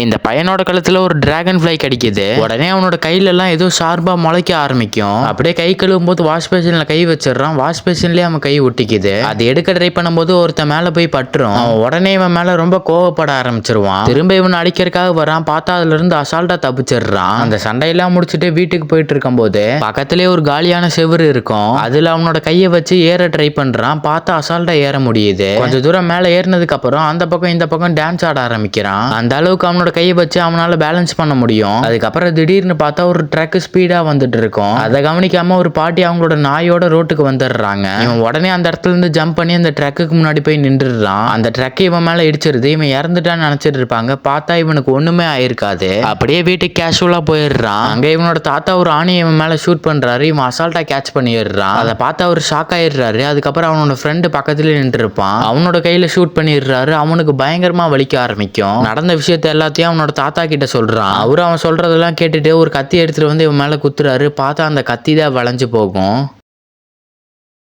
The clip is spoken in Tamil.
இந்த பையனோட கழுத்துல ஒரு டிராகன் ஃபிளை கிடைக்குது. உடனே அவனோட கையில எல்லாம் ஏதோ ஷார்ப்பா முளைக்க ஆரம்பிக்கும். அப்படியே கை கழுவும் போது வாஷ் பேஷன்ல கை வச்சிடுறான். வாஷ் பேஷன்லயே அவன் கை ஒட்டிக்குது. அது எடுக்க ட்ரை பண்ணும்போது ஒருத்தன் மேல போய் பட்டுரும். உடனே இவன் மேல ரொம்ப கோவப்பட ஆரம்பிச்சிருவான். திரும்ப இவன் அடிக்கிறதுக்காக வரான் பார்த்தா அதுல இருந்து அசால்ட்டா தப்பிச்சிடுறான். அந்த சண்டையெல்லாம் முடிச்சுட்டு வீட்டுக்கு போயிட்டு இருக்கும் போது பக்கத்திலே ஒரு காலியான செவுரு இருக்கும். அதுல அவனோட கையை வச்சு ஏற ட்ரை பண்றான். பார்த்தா அசால்ட்டா ஏற முடியுது. கொஞ்ச தூரம் மேல ஏறினதுக்கு அப்புறம் அந்த பக்கம் இந்த பக்கம் டான்ஸ் ஆட ஆரம்பிக்கிறான். அந்த அளவுக்கு அவனோட கையை வச்சு அவனால பேலன்ஸ் பண்ண முடியும். அதுக்கப்புறம் திடீர்னு பார்த்தா ஒரு ட்ரக் ஸ்பீடா வந்துட்டு இருக்கும். அதை கவனிக்காம ஒரு பாட்டி அவங்களோட நாயோட ரோட்டுக்கு வந்துடுறாங்க. இவன் உடனே அந்த இடத்துல இருந்து ஜம்ப் பண்ணி அந்த ட்ரக்குக்கு முன்னாடி போய் நின்றுடுறான். அந்த ட்ரக் இவன் மேல இடிச்சிருது. இவன் இறந்துட்டான்னு நினைச்சிட்டு இருப்பாங்க. பார்த்தா இவனுக்கு ஒண்ணுமே ஆயிருக்காது. அப்படியே வீட்டுக்கு கேஷுவலா போயிடுறான். அங்க இவனோட தாத்தா ஒரு ஆணையை இவன் மேல ஷூட் பண்றாரு. இவன் அசால்ட்டா கேட்ச் பண்ணிடுறான். அதை பார்த்தா அவர் ஷாக் ஆயிடுறாரு. அதுக்கப்புறம் அவனோட ஃப்ரெண்டு பக்கத்துல நின்று இருப்பான் அவனோட கையில ஷூட் பண்ணிடுறாரு. அவனுக்கு பயங்கரமா வலிக்க ஆரம்பிக்கும். நடந்த விஷயத்த எல்லாத்தையும் அவனோட தாத்தா கிட்ட சொல்கிறான் அவர் அவன் சொல்கிறதெல்லாம் கேட்டுட்டு ஒரு கத்தி எடுத்துகிட்டு வந்து இவன் மேலே குத்துறாரு. பார்த்தா அந்த கத்தி தான் வளைஞ்சு போகும்.